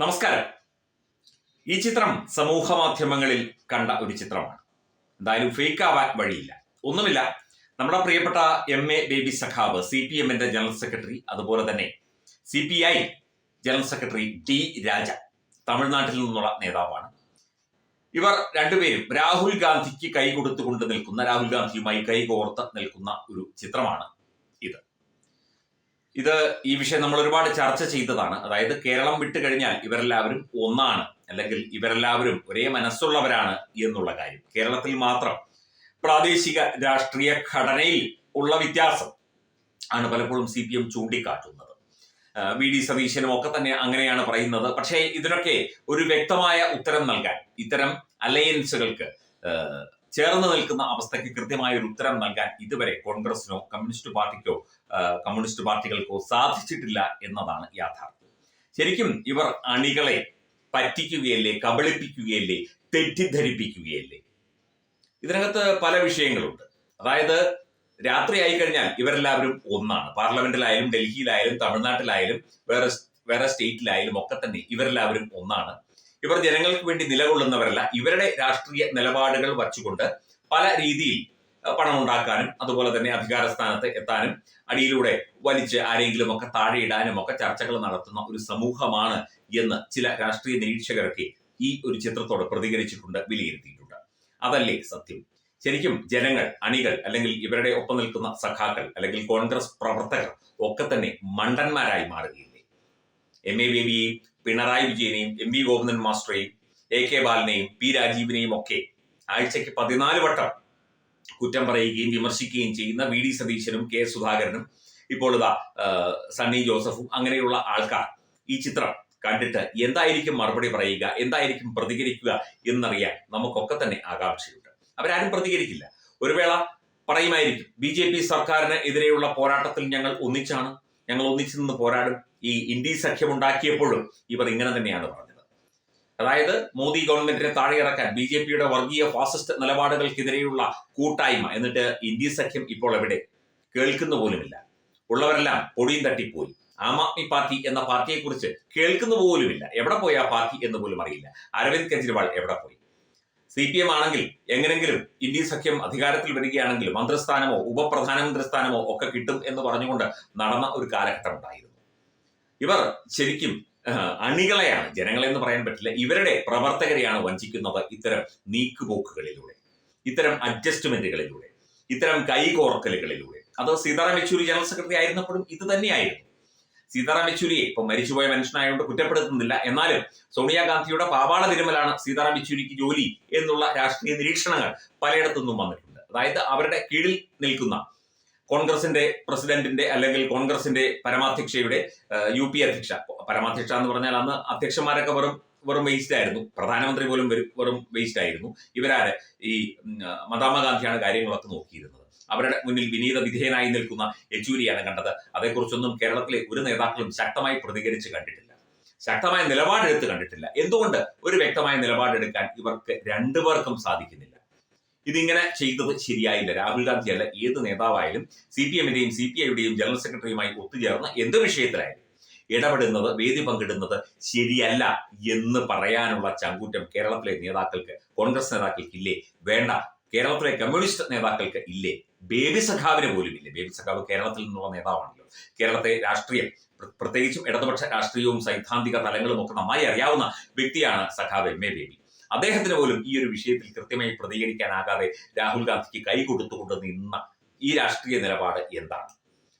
നമസ്കാരം. ഈ ചിത്രം സമൂഹ മാധ്യമങ്ങളിൽ കണ്ട ഒരു ചിത്രമാണ്. എന്തായാലും ഫേക്ക് ആവാൻ വഴിയില്ല. ഒന്നുമില്ല നമ്മുടെ പ്രിയപ്പെട്ട എം എ ബേബി സഖാവ് സി പി എമ്മിന്റെ ജനറൽ സെക്രട്ടറി അതുപോലെ തന്നെ C P I general secretary T Raja തമിഴ്നാട്ടിൽ നിന്നുള്ള നേതാവാണ്. ഇവർ രണ്ടുപേരും രാഹുൽ ഗാന്ധിക്ക് കൈ കൊടുത്തുകൊണ്ട് നിൽക്കുന്ന രാഹുൽ ഗാന്ധിയുമായി കൈ കോർത്ത് നിൽക്കുന്ന ഒരു ചിത്രമാണ് ഇത്. ഇത് ഈ വിഷയം നമ്മൾ ഒരുപാട് ചർച്ച ചെയ്തതാണ്. അതായത് കേരളം വിട്ടു കഴിഞ്ഞാൽ ഇവരെല്ലാവരും ഒന്നാണ്. അല്ലെങ്കിൽ ഇവരെല്ലാവരും ഒരേ മനസ്സുള്ളവരാണ് എന്നുള്ള കാര്യം. കേരളത്തിൽ മാത്രം പ്രാദേശിക രാഷ്ട്രീയ ഘടനയിൽ ഉള്ള വ്യത്യാസം ആണ് പലപ്പോഴും സി പി എം ചൂണ്ടിക്കാട്ടുന്നത്. വി ഡി സതീശനും ഒക്കെ തന്നെ അങ്ങനെയാണ് പറയുന്നത്. പക്ഷേ ഇതിനൊക്കെ ഒരു വ്യക്തമായ ഉത്തരം നൽകാൻ ഇത്തരം അലയൻസുകൾക്ക് ചേർന്ന് നിൽക്കുന്ന അവസ്ഥയ്ക്ക് കൃത്യമായ ഒരു ഉത്തരം നൽകാൻ ഇതുവരെ കോൺഗ്രസിനോ കമ്മ്യൂണിസ്റ്റ് പാർട്ടിക്കോ കമ്മ്യൂണിസ്റ്റ് പാർട്ടികൾക്കോ സാധിച്ചിട്ടില്ല എന്നതാണ് യാഥാർത്ഥ്യം. ശരിക്കും ഇവർ അണികളെ പറ്റിക്കുകയല്ലേ കബളിപ്പിക്കുകയല്ലേ തെറ്റിദ്ധരിപ്പിക്കുകയല്ലേ? ഇതിനകത്ത് പല വിഷയങ്ങളുണ്ട്. അതായത് രാത്രി ആയി കഴിഞ്ഞാൽ ഇവരെല്ലാവരും ഒന്നാണ്. പാർലമെന്റിലായാലും ഡൽഹിയിലായാലും തമിഴ്നാട്ടിലായാലും വേറെ വേറെ സ്റ്റേറ്റിലായാലും ഒക്കെ തന്നെ ഇവരെല്ലാവരും ഒന്നാണ്. ഇവർ ജനങ്ങൾക്ക് വേണ്ടി നിലകൊള്ളുന്നവരല്ല. ഇവരുടെ രാഷ്ട്രീയ നിലപാടുകൾ വച്ചുകൊണ്ട് പല രീതിയിൽ പണം ഉണ്ടാക്കാനും അതുപോലെ തന്നെ അധികാര സ്ഥാനത്ത് എത്താനും അടിയിലൂടെ വലിച്ച് ആരെങ്കിലും ഒക്കെ താഴെ ഇടാനും ഒക്കെ ചർച്ചകൾ നടത്തുന്ന ഒരു സമൂഹമാണ് എന്ന് ചില രാഷ്ട്രീയ നിരീക്ഷകരൊക്കെ ഈ ഒരു ചിത്രത്തോട് പ്രതികരിച്ചിട്ടുണ്ട് വിലയിരുത്തിയിട്ടുണ്ട്. അതല്ലേ സത്യം? ശരിക്കും ജനങ്ങൾ അണികൾ അല്ലെങ്കിൽ ഇവരുടെ ഒപ്പം നിൽക്കുന്ന സഖാക്കൾ അല്ലെങ്കിൽ കോൺഗ്രസ് പ്രവർത്തകർ ഒക്കെ തന്നെ മണ്ടന്മാരായി മാറുകയില്ലേ എം എ ബേബിയെയും പിണറായി വിജയനെയും എം വി ഗോവിന്ദൻ മാസ്റ്ററെയും എ കെ ബാലനെയും പി രാജീവിനെയും ഒക്കെ ആഴ്ചയ്ക്ക് പതിനാല് വട്ടം കുറ്റം പറയുകയും വിമർശിക്കുകയും ചെയ്യുന്ന വി ഡി സതീശനും കെ സുധാകരനും ഇപ്പോൾ ഇതാ സണ്ണി ജോസഫും അങ്ങനെയുള്ള ആൾക്കാർ ഈ ചിത്രം കണ്ടിട്ട് എന്തായിരിക്കും മറുപടി പറയുക എന്തായിരിക്കും പ്രതികരിക്കുക എന്നറിയാൻ നമുക്കൊക്കെ തന്നെ ആകാംക്ഷയുണ്ട്. അവരാരും പ്രതികരിക്കില്ല. ഒരു വേള പറയുമായിരിക്കും ബി ജെ പി സർക്കാരിന് എതിരെയുള്ള പോരാട്ടത്തിൽ ഞങ്ങൾ ഒന്നിച്ചാണ് ഞങ്ങൾ ഒന്നിച്ചു നിന്ന് പോരാടും. ഈ ഇന്ത്യ സഖ്യം ഉണ്ടാക്കിയപ്പോഴും ഇവർ ഇങ്ങനെ തന്നെയാണ് പറഞ്ഞത്. അതായത് മോദി ഗവൺമെന്റിനെ താഴെ ഇറക്കാൻ ബി ജെ പിയുടെ വർഗീയ ഫാസിസ്റ്റ് നിലപാടുകൾക്കെതിരെയുള്ള കൂട്ടായ്മ എന്നിട്ട് ഇന്ത്യ സഖ്യം ഇപ്പോൾ എവിടെ? കേൾക്കുന്ന പോലുമില്ല. ഉള്ളവരെല്ലാം പൊടിയും തട്ടിപ്പോയി. ആം ആദ്മി പാർട്ടി എന്ന പാർട്ടിയെക്കുറിച്ച് കേൾക്കുന്ന പോലുമില്ല. എവിടെ പോയി ആ പാർട്ടി എന്ന് പോലും അറിയില്ല. അരവിന്ദ് കെജ്രിവാൾ എവിടെ പോയി? സി പി എം ആണെങ്കിൽ എങ്ങനെങ്കിലും ഇന്ത്യ സഖ്യം അധികാരത്തിൽ വരികയാണെങ്കിൽ മന്ത്രിസ്ഥാനമോ ഉപപ്രധാനമന്ത്രി സ്ഥാനമോ ഒക്കെ കിട്ടും എന്ന് പറഞ്ഞുകൊണ്ട് നടന്ന ഒരു കാലഘട്ടം ഉണ്ടായിരുന്നു. ഇവർ ശരിക്കും അണികളെയാണ്. ജനങ്ങളെന്ന് പറയാൻ പറ്റില്ല. ഇവരുടെ പ്രവർത്തകരെയാണ് വഞ്ചിക്കുന്നത് ഇത്തരം നീക്കുപോക്കുകളിലൂടെ ഇത്തരം അഡ്ജസ്റ്റ്മെന്റുകളിലൂടെ ഇത്തരം കൈകോർക്കലുകളിലൂടെ. അത് സീതാറാം യെച്ചൂരി ജനറൽ സെക്രട്ടറി ആയിരുന്നപ്പോഴും ഇത് തന്നെയായിരുന്നു. സീതാറാം യെച്ചൂരിയെ ഇപ്പൊ മരിച്ചുപോയ മനുഷ്യനായതുകൊണ്ട് കുറ്റപ്പെടുത്തുന്നില്ല. എന്നാലും സോണിയാഗാന്ധിയുടെ പാവാട തിരുമലാണ് സീതാറാം യെച്ചൂരിക്ക് ജോലി എന്നുള്ള രാഷ്ട്രീയ നിരീക്ഷണങ്ങൾ പലയിടത്തു നിന്നും വന്നിട്ടുണ്ട്. അതായത് അവരുടെ കീഴിൽ നിൽക്കുന്ന കോൺഗ്രസിന്റെ പ്രസിഡന്റിന്റെ അല്ലെങ്കിൽ കോൺഗ്രസിന്റെ പരമാധ്യക്ഷയുടെ യു പി അധ്യക്ഷ. പരമാധ്യക്ഷ എന്ന് പറഞ്ഞാൽ അന്ന് അധ്യക്ഷന്മാരൊക്കെ വെറും വെറും വേസ്റ്റ് ആയിരുന്നു. പ്രധാനമന്ത്രി പോലും വെറും- വേസ്റ്റ് ആയിരുന്നു. ഇവരാരെ? ഈ മതാമഗാന്ധിയാണ് കാര്യങ്ങളൊക്കെ നോക്കിയിരുന്നത്. അവരുടെ മുന്നിൽ വിനീത വിധേയനായി നിൽക്കുന്ന യെച്ചൂരിയാണ് കണ്ടത്. അതേക്കുറിച്ചൊന്നും കേരളത്തിലെ ഒരു നേതാക്കളും ശക്തമായി പ്രതികരിച്ച് കണ്ടിട്ടില്ല. ശക്തമായ നിലപാടെടുത്ത് കണ്ടിട്ടില്ല. എന്തുകൊണ്ട് ഒരു വ്യക്തമായ നിലപാടെടുക്കാൻ ഇവർക്ക് രണ്ടു രണ്ടുപേർക്കും സാധിക്കുന്നില്ല? ഇതിങ്ങനെ ചെയ്തത് ശരിയായില്ല. രാഹുൽ ഗാന്ധി അല്ല ഏത് നേതാവായാലും സി പി എമ്മിന്റെയും സി പി ഐയുടെയും ജനറൽ സെക്രട്ടറിയുമായി ഒത്തുചേർന്ന് എന്ത് വിഷയത്തിലായാലും ഇടപെടുന്നത് വേദി പങ്കിടുന്നത് ശരിയല്ല എന്ന് പറയാനുള്ള ചങ്കൂറ്റം കേരളത്തിലെ നേതാക്കൾക്ക് കോൺഗ്രസ് നേതാക്കൾക്ക് ഇല്ലേ വേണ്ട. കേരളത്തിലെ കമ്മ്യൂണിസ്റ്റ് നേതാക്കൾക്ക് ഇല്ലേ? ബേബി സഖാവിന് പോലും ഇല്ലേ? ബേബി സഖാവ് കേരളത്തിൽ നിന്നുള്ള നേതാവാണല്ലോ. കേരളത്തെ രാഷ്ട്രീയം പ്ര- പ്രത്യേകിച്ചും ഇടതുപക്ഷ രാഷ്ട്രീയവും സൈദ്ധാന്തിക തലങ്ങളും ഒക്കെ നന്നായി അറിയാവുന്ന വ്യക്തിയാണ് സഖാവ് എം എ ബേബി. അദ്ദേഹത്തിന് പോലും ഈ ഒരു വിഷയത്തിൽ കൃത്യമായി പ്രതികരിക്കാനാകാതെ രാഹുൽ ഗാന്ധിക്ക് കൈ കൊടുത്തുകൊണ്ട് നിന്ന ഈ രാഷ്ട്രീയ നിലപാട് എന്താണ്?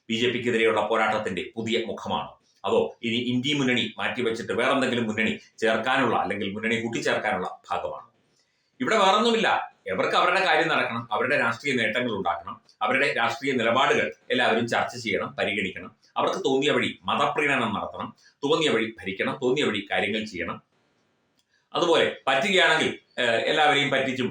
ബി ജെ പിക്കെതിരെയുള്ള പോരാട്ടത്തിന്റെ പുതിയ മുഖമാണ്. അതോ ഇനി ഇന്ത്യ മുന്നണി മാറ്റിവെച്ചിട്ട് വേറെന്തെങ്കിലും മുന്നണി ചേർക്കാനുള്ള അല്ലെങ്കിൽ മുന്നണി കൂട്ടിച്ചേർക്കാനുള്ള ഭാഗമാണ്. ഇവിടെ വേറൊന്നുമില്ല. എവർക്ക് അവരുടെ കാര്യം നടക്കണം അവരുടെ രാഷ്ട്രീയ നേട്ടങ്ങൾ ഉണ്ടാക്കണം അവരുടെ രാഷ്ട്രീയ നിലപാടുകൾ എല്ലാവരും ചർച്ച ചെയ്യണം പരിഗണിക്കണം. അവർക്ക് തോന്നിയ വഴി മതപ്രീണനം നടത്തണം തോന്നിയ വഴി ഭരിക്കണം തോന്നിയ വഴി കാര്യങ്ങൾ ചെയ്യണം. അതുപോലെ പറ്റുകയാണെങ്കിൽ എല്ലാവരെയും പറ്റിച്ചും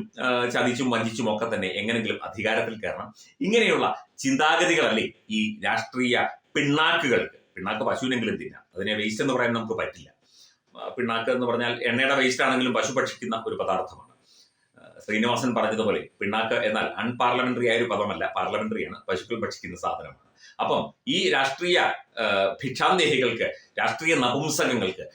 ചതിച്ചും വഞ്ചിച്ചും ഒക്കെ തന്നെ എങ്ങനെങ്കിലും അധികാരത്തിൽ കയറണം. ഇങ്ങനെയുള്ള ചിന്താഗതികളല്ലേ ഈ രാഷ്ട്രീയ പിണ്ണാക്കുകൾക്ക് പിണ്ണാക്ക് പശുവിനെങ്കിലും തിന്നാം. അതിനെ വേസ്റ്റ് എന്ന് പറയാൻ നമുക്ക് പറ്റില്ല. പിണ്ണാക്ക് എന്ന് പറഞ്ഞാൽ എണ്ണയുടെ വേസ്റ്റ് ആണെങ്കിലും പശു ഭക്ഷിക്കുന്ന ഒരു പദാർത്ഥമാണ്. ശ്രീനിവാസൻ പറഞ്ഞതുപോലെ പിണ്ണാക്ക് എന്നാൽ അൺപാർലമെന്ററി ആയ ഒരു പദമല്ല പാർലമെന്ററിയാണ് പശുക്കൾ ഭക്ഷിക്കുന്ന സാധനമാണ്. അപ്പം ഈ രാഷ്ട്രീയ ഭിക്ഷാന്തേഹികൾക്ക് രാഷ്ട്രീയ നപുംസകങ്ങൾക്ക്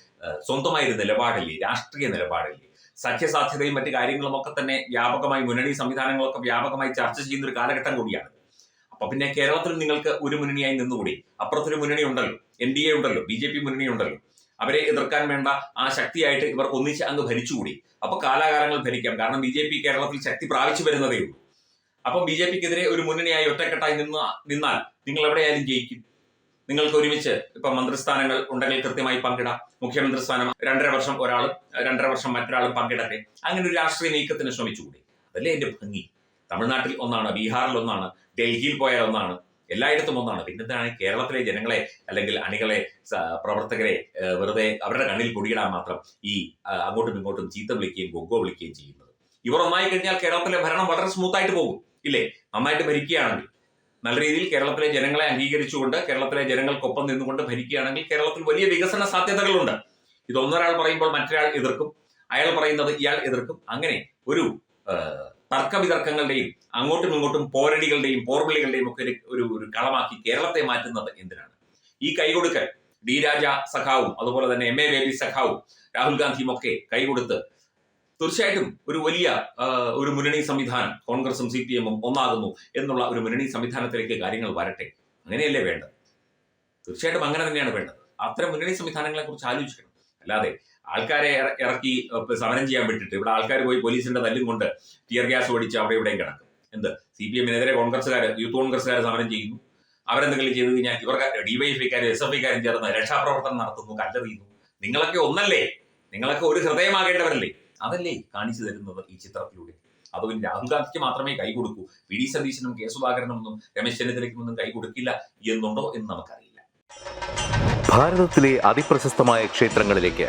സ്വന്തമായൊരു നിലപാടില്ലേ രാഷ്ട്രീയ നിലപാടില്ലേ? സഖ്യസാധ്യതയും മറ്റു കാര്യങ്ങളും ഒക്കെ തന്നെ വ്യാപകമായി മുന്നണി സംവിധാനങ്ങളൊക്കെ വ്യാപകമായി ചർച്ച ചെയ്യുന്ന ഒരു കാലഘട്ടം കൂടിയാണ്. അപ്പൊ പിന്നെ കേരളത്തിൽ നിങ്ങൾക്ക് ഒരു മുന്നണിയായി നിന്നുകൂടി? അപ്പുറത്തൊരു മുന്നണി ഉണ്ടല്ലോ എൻ ഡി എ ഉണ്ടല്ലോ ബി ജെ പി മുന്നണി ഉണ്ടല്ലോ. അവരെ എതിർക്കാൻ വേണ്ട ആ ശക്തിയായിട്ട് ഇവർ ഒന്നിച്ച് അങ്ങ് ഭരിച്ചുകൂടി. അപ്പൊ കാലാകാലങ്ങൾ ഭരിക്കാം. കാരണം ബി ജെ പി കേരളത്തിൽ ശക്തി പ്രാപിച്ചു വരുന്നതേ ഉള്ളൂ. അപ്പം ബി ജെ പിക്കെതിരെ ഒരു മുന്നണിയായി ഒറ്റക്കെട്ടായി നിന്ന് നിന്നാൽ നിങ്ങൾ എവിടെയായാലും ജയിക്കും. നിങ്ങൾക്ക് ഒരുമിച്ച് ഇപ്പൊ മന്ത്രിസ്ഥാനങ്ങൾ ഉണ്ടെങ്കിൽ കൃത്യമായി പങ്കിടാം. മുഖ്യമന്ത്രി സ്ഥാനം രണ്ടര വർഷം ഒരാളും രണ്ടര വർഷം മറ്റൊരാളും പങ്കിടട്ടെ. അങ്ങനെ ഒരു രാഷ്ട്രീയ നീക്കത്തിന് ശ്രമിച്ചുകൂടി. അതല്ലേ എന്റെ ഭംഗി? തമിഴ്നാട്ടിൽ ഒന്നാണ് ബീഹാറിൽ ഒന്നാണ് ഡൽഹിയിൽ പോയാൽ ഒന്നാണ്. എല്ലായിടത്തും ഒന്നാണ്. പിന്നെന്താണ്? കേരളത്തിലെ ജനങ്ങളെ അല്ലെങ്കിൽ അണികളെ പ്രവർത്തകരെ വെറുതെ അവരുടെ കണ്ണിൽ പൊടിയിടാൻ മാത്രം ഈ അങ്ങോട്ടും ഇങ്ങോട്ടും ചീത്ത വിളിക്കുകയും ഗൊഗ്ഗോ വിളിക്കുകയും ചെയ്യുന്നത്. ഇവർ ഒന്നായി കഴിഞ്ഞാൽ കേരളത്തിലെ ഭരണം വളരെ സ്മൂത്ത് ആയിട്ട് പോകും. ഇല്ലേ? നന്നായിട്ട് ഭരിക്കുകയാണെങ്കിൽ. നല്ല രീതിയിൽ കേരളത്തിലെ ജനങ്ങളെ അംഗീകരിച്ചുകൊണ്ട് കേരളത്തിലെ ജനങ്ങൾക്കൊപ്പം നിന്നുകൊണ്ട് ഭരിക്കുകയാണെങ്കിൽ കേരളത്തിൽ വലിയ വികസന സാധ്യതകളുണ്ട്. ഇത് ഒന്നൊരാൾ പറയുമ്പോൾ മറ്റൊരാൾ എതിർക്കും. അയാൾ പറയുന്നത് ഇയാൾ എതിർക്കും. അങ്ങനെ ഒരു തർക്കവിതർക്കങ്ങളുടെയും അങ്ങോട്ടും ഇങ്ങോട്ടും പോരടികളുടെയും പോർവിളികളുടെയും ഒക്കെ ഒരു- ഒരു കളമാക്കി കേരളത്തെ മാറ്റുന്നത് എന്തിനാണ്? ഈ കൈകൊടുക്കൽ ഡി രാജ സഖാവും അതുപോലെ തന്നെ എം എ ബേബി സഖാവും രാഹുൽ ഗാന്ധിയും ഒക്കെ കൈകൊടുത്ത് തീർച്ചയായിട്ടും ഒരു വലിയ ഒരു മുന്നണി സംവിധാനം കോൺഗ്രസും സി പി എമ്മും ഒന്നാകുന്നു എന്നുള്ള ഒരു മുന്നണി സംവിധാനത്തിലേക്ക് കാര്യങ്ങൾ വരട്ടെ. അങ്ങനെയല്ലേ വേണ്ടത്? തീർച്ചയായിട്ടും അങ്ങനെ തന്നെയാണ് വേണ്ടത്. അത്തരം മുന്നണി സംവിധാനങ്ങളെ കുറിച്ച് ആലോചിക്കണം. അല്ലാതെ ആൾക്കാരെ ഇറക്കി സമരം ചെയ്യാൻ വിട്ടിട്ട് ഇവിടെ ആൾക്കാർ പോയി പോലീസിന്റെ തല്ലും കൊണ്ട് ടിയർ ഗ്യാസ് ഓടിച്ച് അവിടെ ഇവിടെയും കിടക്കും. എന്ത്? സി പി എമ്മിനെതിരെ കോൺഗ്രസ്സുകാർ യൂത്ത് കോൺഗ്രസ്സുകാർ സമരം ചെയ്യുന്നു. അവരെന്തെങ്കിലും ചെയ്തു കഴിഞ്ഞാൽ ഇവർക്ക് ഡിവൈഎഫ്ഐക്കാരും എസ് എഫ് ഐക്കാരും ചേർന്ന് രക്ഷാപ്രവർത്തനം നടത്തുന്നു കല്ലെറിയുന്നു. നിങ്ങളൊക്കെ ഒന്നല്ലേ? നിങ്ങളൊക്കെ ഒരു ഹൃദയമാകേണ്ടവരല്ലേ? അതല്ലേ കാണിച്ചു തരുന്നത് ഈ ചിത്രത്തിലൂടെ. അതും രാഹുൽ ഗാന്ധിക്ക് മാത്രമേ കൈ കൊടുക്കൂ. വി ഡി സതീശനും കെ സുധാകരനൊന്നും രമേശ് ചെന്നിത്തലയ്ക്കൊന്നും കൈ കൊടുക്കില്ല എന്നുണ്ടോ എന്ന് നമുക്കറിയില്ല. ഭാരതത്തിലെ അതിപ്രശസ്തമായ ക്ഷേത്രങ്ങളിലേക്ക്